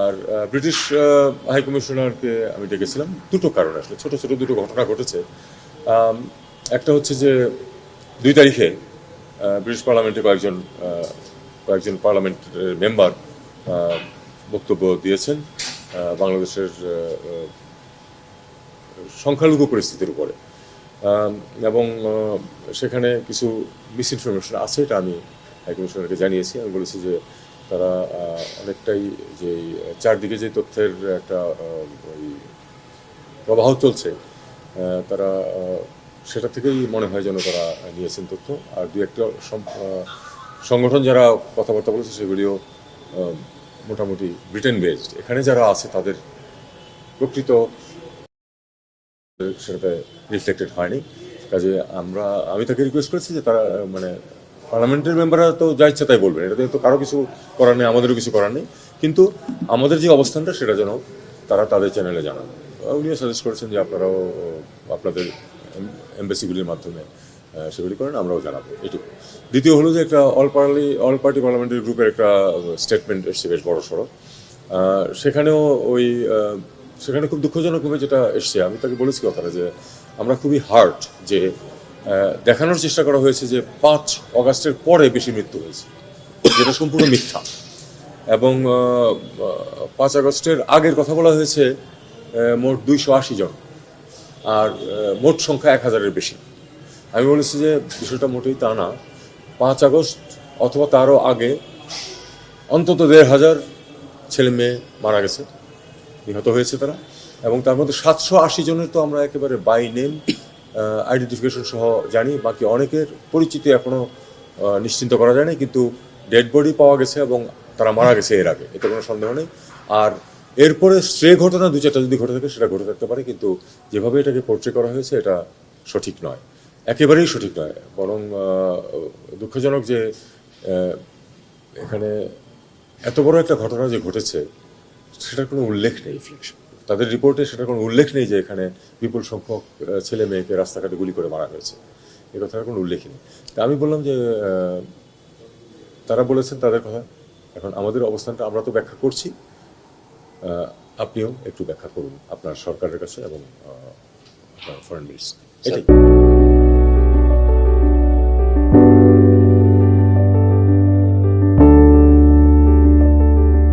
আর British high কমিশনারকে আমি ডেকেছিলাম। দুটো কারণ আসলে, ছোট ছোট দুটো ঘটনা ঘটেছে। একটা হচ্ছে যে, দুই তারিখে ব্রিটিশ পার্লামেন্টে কয়েকজন কয়েকজন পার্লামেন্টের মেম্বার বক্তব্য দিয়েছেন বাংলাদেশের সংখ্যালঘু পরিস্থিতির উপরে। এবং সেখানে কিছু মিস ইনফরমেশন আছে, এটা আমি হাই কমিশনারকে জানিয়েছি। আমি বলেছি যে তারা অনেকটাই যে, চারদিকে যে তথ্যের একটা ওই প্রবাহ চলছে তারা সেটা থেকেই মনে হয় যেন তারা নিয়েছেন তথ্য। আর দু একটা সংগঠন যারা কথাবার্তা বলেছে, সেগুলিও মোটামুটি ব্রিটেন বেসড এখানে যারা আছে, তাদের প্রকৃত সেটাতে রিফ্লেক্টেড হয়নি। কাজে আমরা, আমি তাকে রিকোয়েস্ট করেছি যে তারা মানে পার্লামেন্টের মেম্বাররা তো যা ইচ্ছা তাই বলবেন। এটাতে তো কারও কিছু করার নেই, আমাদেরও কিছু করার নেই। কিন্তু আমাদের যে অবস্থানটা, সেটা যেন তারা তাদের চ্যানেলে জানান। উনিও সাজেস্ট করেছেন যে আপনারাও আপনাদের এম্বাসিগুলির মাধ্যমে সেগুলি করেন, আমরাও জানাব। এটুকু। দ্বিতীয় হলো যে একটা all party all party parliamentary গ্রুপের একটা স্টেটমেন্ট এসছে বেশ বড় সড়ো। সেখানেও ওই সেখানে খুব দুঃখজনকভাবে যেটা এসছে, আমি তাকে বলেছি কথাটা যে, আমরা খুবই হার্ট যে দেখানোর চেষ্টা করা হয়েছে যে পাঁচ অগাস্টের পরে বেশি মৃত্যু হয়েছে, যেটা সম্পূর্ণ মিথ্যা। এবং পাঁচ আগস্টের আগের কথা বলা হয়েছে মোট দুইশো আশি জন, আর মোট সংখ্যা এক হাজারের বেশি। আমি বলেছি যে বিষয়টা মোটেই তা না। পাঁচ আগস্ট অথবা তারও আগে অন্তত দেড় হাজার ছেলে মেয়ে মারা গেছে, নিহত হয়েছে তারা। এবং তার মধ্যে সাতশো আশি জনের তো আমরা একেবারে বাই নেম আইডেন্টিফিকেশন সহ জানি, বাকি অনেকের পরিচিতি এখনও নিশ্চিন্ত করা যায়নি, কিন্তু ডেড বডি পাওয়া গেছে এবং তারা মারা গেছে এর আগে, এতে কোনো সন্দেহ নেই। আর এরপরে স্ট্রে ঘটনা, দু চারটা যদি ঘটে থাকে, সেটা ঘটে থাকতে পারে, কিন্তু যেভাবে এটাকে পোর্ট্রে করা হয়েছে, এটা সঠিক নয়। একেবারেই সঠিক নয়, বরং দুঃখজনক যে এখানে এত বড় একটা ঘটনা যে ঘটেছে, সেটার কোনো উল্লেখ নেই তাদের রিপোর্টে সেটা কোনো উল্লেখ নেই যে এখানে বিপুল সংখ্যক ছেলে মেয়েকে রাস্তাঘাটে গুলি করে মারা হয়েছে। এ কথার কোনো উল্লেখ নেই। তা আমি বললাম যে তারা বলেছেন তাদের কথা। এখন আমাদের অবস্থানটা আমরা তো ব্যাখ্যা করছি। আপনিও একটু ব্যাখ্যা করুন আপনার সরকারের কাছে এবং আপনার ফরেন মিনিস্টার এটাই।